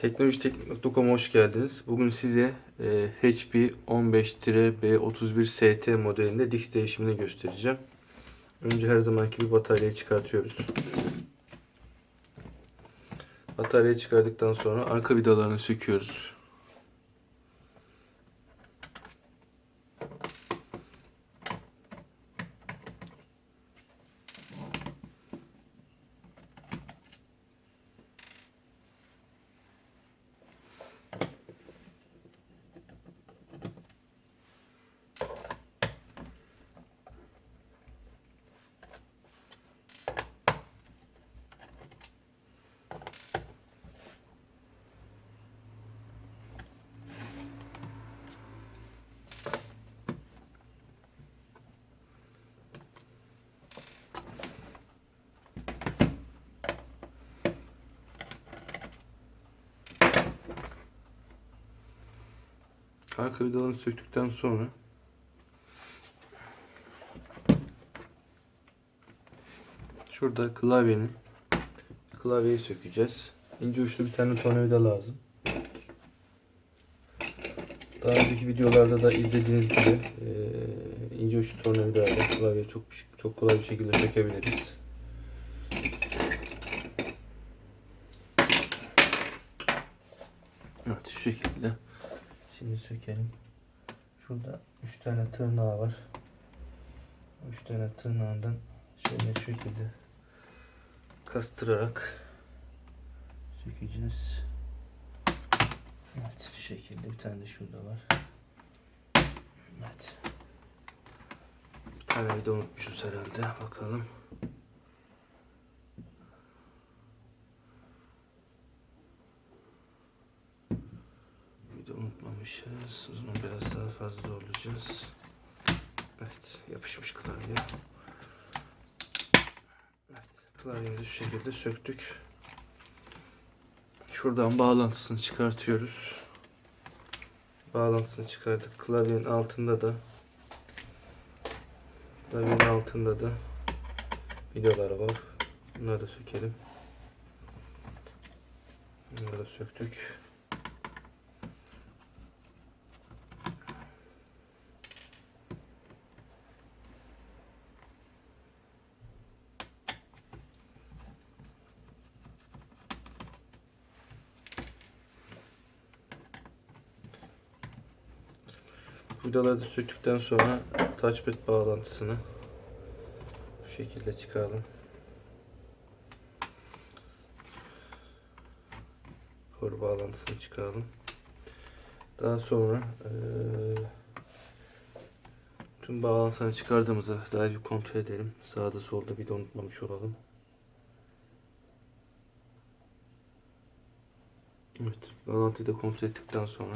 Teknolojitek.com'a hoş geldiniz. Bugün size e, HP 15-B31 ST modelinde disk değişimini göstereceğim. Önce her zamanki gibi bataryayı çıkartıyoruz. Bataryayı çıkardıktan sonra arka vidalarını söküyoruz. Arka vidalarını söktükten sonra şurada klavyenin klavyeyi sökeceğiz. İnce uçlu bir tane tornavida lazım. Daha önceki videolarda da izlediğiniz gibi ince uçlu tornavidayla klavyeyi çok çok kolay bir şekilde sökebiliriz. Evet şu şekilde. Şimdi sökelim. Şurada 3 tane tırnağı var. 3 tane tırnağından şöyle şu şekilde kastırarak sökeceğiz. Evet şu şekilde bir tane de şurada var. Evet. Bir tane de unutmuşuz herhalde. Bakalım. Bir de O zaman biraz daha fazla zorlayacağız. Evet, yapışmış klavye. Evet, klavyemizi şu şekilde söktük. Şuradan bağlantısını çıkartıyoruz. Bağlantısını çıkardık. Klavyenin altında da klavyenin altında da vidalar var. Bunları da sökelim. Bunları da söktük. Vidaları da söktükten sonra touchpad bağlantısını bu şekilde çıkaralım. Boru bağlantısını çıkaralım. Daha sonra eee tüm bağlantısını çıkardığımızda daha bir kontrol edelim. Sağda solda bir de unutmamış olalım. Evet, bağlantıyı da kontrol ettikten sonra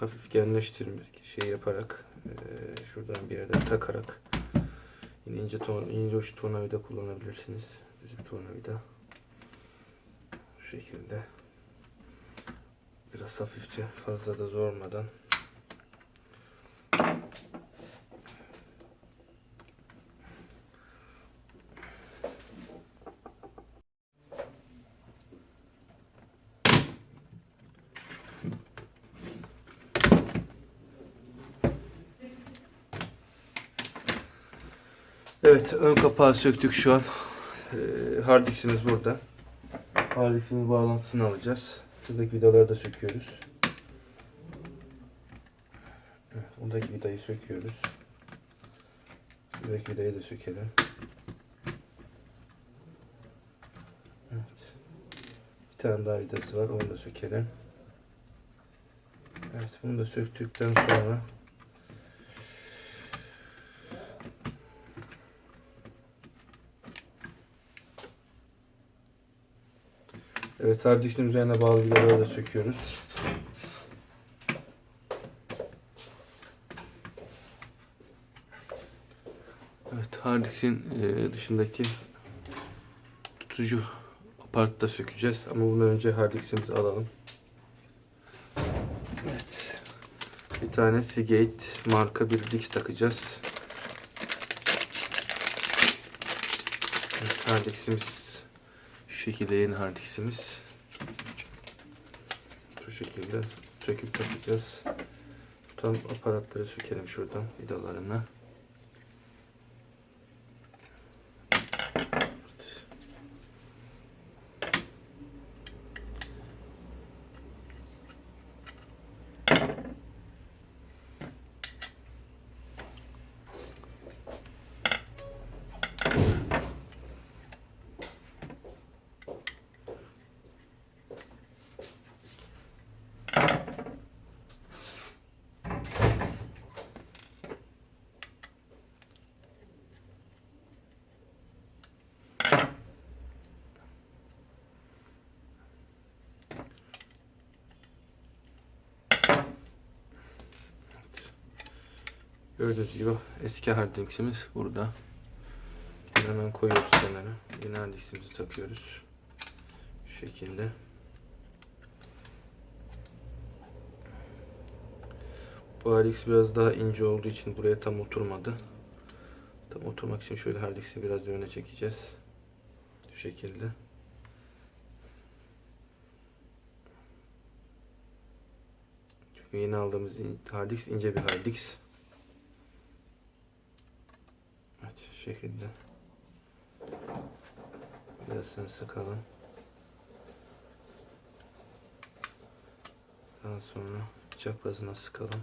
hafif genleştirmek şey yaparak eee, şuradan bir yerden takarak yine ince ton ince uç tornavida kullanabilirsiniz. Düz bir tornavida. Şu şekilde biraz hafifçe fazla da zormadan Evet, ön kapağı söktük şu an. Ee, hard diskimiz burada. Hard diskimizin bağlantısını alacağız. Şuradaki vidaları da söküyoruz. Evet, buradaki vidayı söküyoruz. Buradaki vidayı da sökelim. Evet. Bir tane daha vidası var, onu da sökelim. Evet, bunu da söktükten sonra Diskin üzerine bağlı vidaları da söküyoruz. Evet, hard diskin e, dışındaki tutucu apartı da sökeceğiz. Ama bundan önce hard diskimizi alalım. Evet. Bir tane Seagate marka bir disk takacağız. Evet, hard diskimiz şu şekilde yeni hard diskimiz. Şu şekilde söküp takacağız. Tam aparatları sökelim şuradan vidalarını. Gördüğünüz gibi eski hard diskimiz burada. Hemen koyuyoruz kenara. Yeni hard diskimizi takıyoruz. Şu şekilde. Bu hard disk biraz daha ince olduğu için buraya tam oturmadı. Tam oturmak için şöyle hard diski biraz öne çekeceğiz. Şu şekilde. Çünkü yeni aldığımız in- hard disk ince bir hard disk. Evet şu şekilde. Biraz sen sıkalım. Daha sonra çaprazına sıkalım.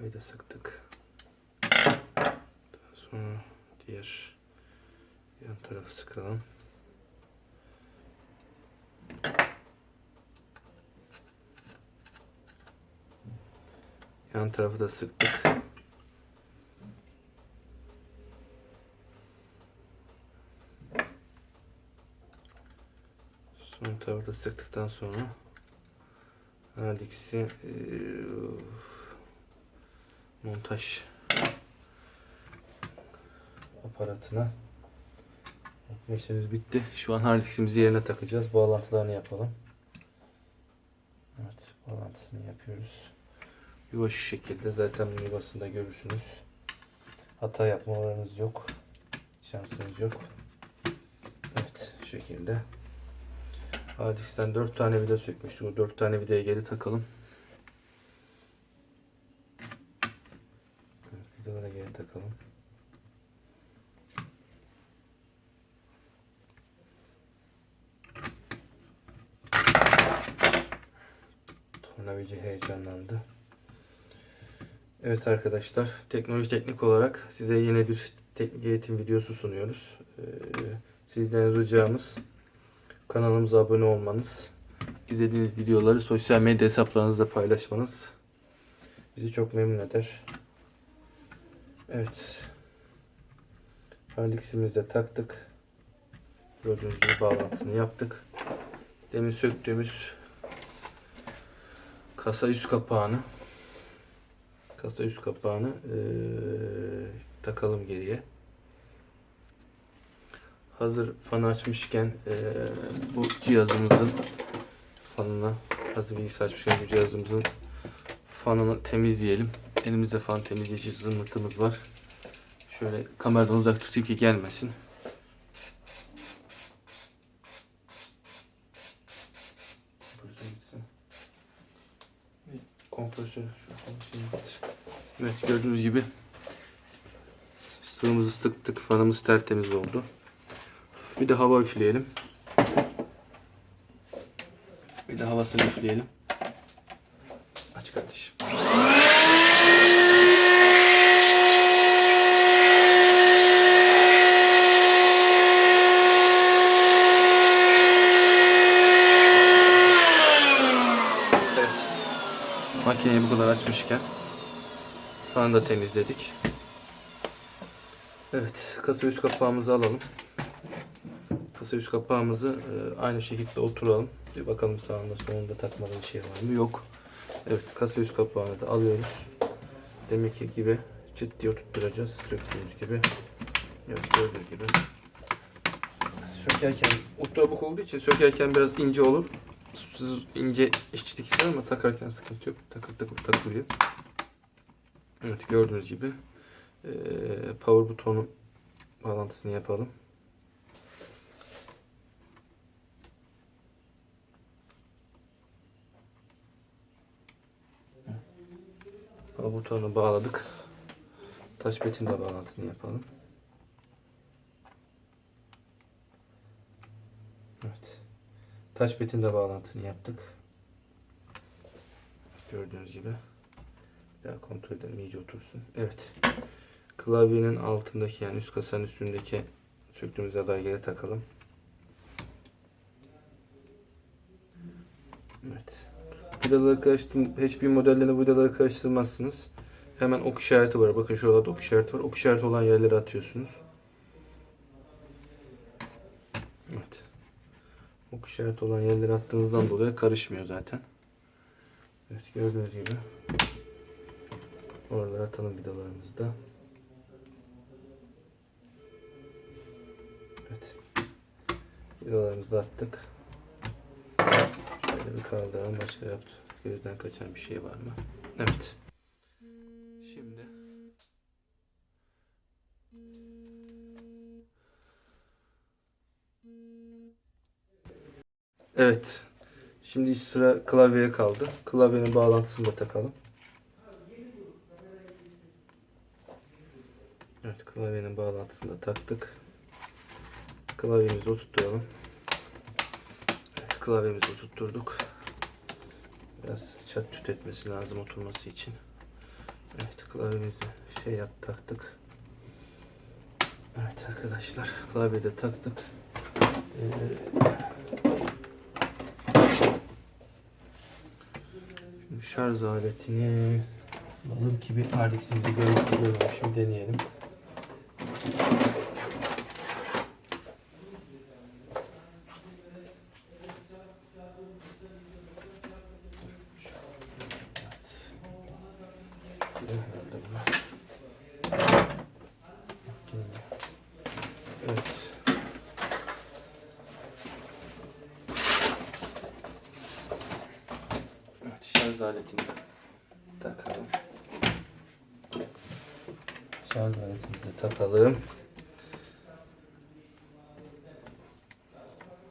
Burayı da sıktık. Daha sonra diğer yan tarafı sıkalım. Yan tarafı da sıktık. Son tarafı da sıktıktan sonra her ikisi eee, montaj aparatına Bakma işlemimiz bitti. Şu an hard yerine takacağız. Bağlantılarını yapalım. Evet, bağlantısını yapıyoruz. Yuva şu şekilde. Zaten yuvasında görürsünüz. Hata yapma oranınız yok. Şansınız yok. Evet, şu şekilde. Hard diskten 4 tane vida sökmüştük. O 4 tane vidayı geri takalım. Evet, vidaları geri takalım. Tornavicı heyecanlandı. Evet arkadaşlar, teknoloji teknik olarak size yine bir teknik eğitim videosu sunuyoruz. Ee, sizden ricamız kanalımıza abone olmanız, izlediğiniz videoları sosyal medya hesaplarınızda paylaşmanız bizi çok memnun eder. Evet. Hardix'imizi de taktık. Gördüğünüz gibi bağlantısını yaptık. Demin söktüğümüz kasa üst kapağını kasa üst kapağını eee, takalım geriye. Hazır fanı açmışken eee, bu cihazımızın fanına hazır bilgisayar açmışken bu cihazımızın fanını temizleyelim. Elimizde fan temizleyici zımbırtımız var. Şöyle kameradan uzak tutayım ki gelmesin. Kompresör gitsin. Kompresör. Evet gördüğünüz gibi sıvımızı sıktık. Fanımız tertemiz oldu. Bir de hava üfleyelim. Bir de havasını üfleyelim. Makineyi bu kadar açmışken fanı da temizledik. Evet, kasa üst kapağımızı alalım. Kasa üst kapağımızı e, aynı şekilde oturalım. Bir bakalım sağında solunda takmalı bir şey var mı? Yok. Evet, kasa üst kapağını da alıyoruz. Deminki gibi çıt diye oturtturacağız. Söktüğümüz gibi. Evet, gördüğünüz gibi. sökerken ultrabook olduğu için sökerken biraz ince olur. Siz ince işçilik ister ama takarken sıkıntı yok. Takır takır takılıyor. Evet gördüğünüz gibi power butonun bağlantısını yapalım. Power butonunu bağladık. Touchpad'in de bağlantısını yapalım. Evet. Touchpad'in de bağlantısını yaptık. Gördüğünüz gibi. Bir daha kontrol edelim iyice otursun. Evet. Klavyenin altındaki yani üst kasanın üstündeki söktüğümüz adalyayı takalım. Evet. Vidaları karıştırm HP modellerini vidaları karıştırmazsınız. Hemen ok işareti var. Bakın şurada da ok işareti var. Ok işareti olan yerlere atıyorsunuz. Evet. Ok işareti olan yerlere attığınızdan dolayı karışmıyor zaten. Evet gördüğünüz gibi. Oralara atalım vidalarımızı da. Evet. Vidalarımızı attık. Şöyle bir kaldıralım. Başka yaptı. Gözden kaçan bir şey var mı? Evet. Evet. Şimdi sıra klavyeye kaldı. Klavyenin bağlantısını da takalım. Evet, klavyenin bağlantısını da taktık. Klavyemizi oturtturalım. Evet, klavyemizi oturtturduk. Biraz çat çut etmesi lazım oturması için. Evet, klavyemizi şey yap taktık. Evet arkadaşlar, klavyeyi de taktık. Ee, şarj aletini alalım ki bir RX'imizi görüntülüyorum. Şimdi deneyelim. Evet. Evet, şarj aletini takalım. Şarj aletimizi takalım.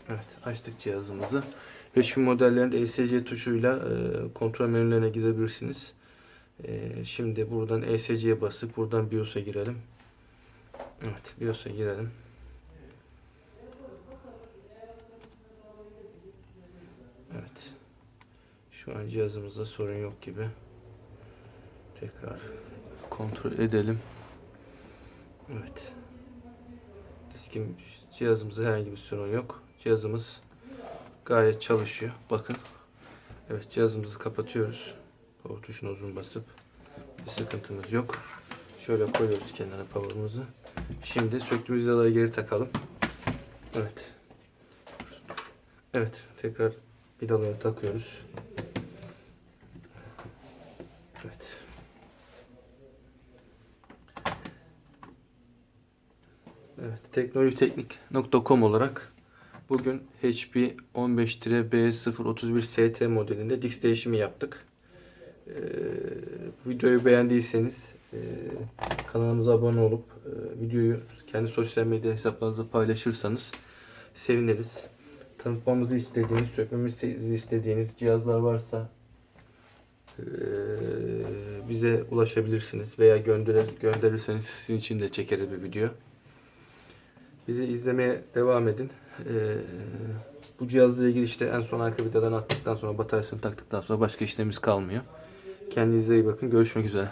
Evet, açtık cihazımızı. HP modellerinde ESC tuşuyla e, kontrol menülerine gidebilirsiniz. E, şimdi buradan ESC'ye basıp buradan BIOS'a girelim. Evet, BIOS'a girelim. Evet. Şu an cihazımızda sorun yok gibi. Tekrar kontrol edelim. Evet. Diskim cihazımızda herhangi bir sorun yok. Cihazımız gayet çalışıyor. Bakın. Evet cihazımızı kapatıyoruz. Power tuşuna uzun basıp bir sıkıntımız yok. Şöyle koyuyoruz kenara power'ımızı. Şimdi söktüğümüz vidaları geri takalım. Evet. Evet tekrar vidaları takıyoruz. Evet. Evet, teknolojiteknik.com olarak bugün HP 15-B031 ST modelinde disk değişimi yaptık. Ee, videoyu beğendiyseniz e, kanalımıza abone olup e, videoyu kendi sosyal medya hesaplarınızda paylaşırsanız seviniriz. Tanıtmamızı istediğiniz, sökmemizi istediğiniz cihazlar varsa e, bize ulaşabilirsiniz veya gönderir, gönderirseniz sizin için de çekeriz bir video. Bizi izlemeye devam edin. Ee, bu cihazla ilgili işte en son arka vidadan attıktan sonra bataryasını taktıktan sonra başka işlemimiz kalmıyor. Kendinize iyi bakın. Görüşmek üzere.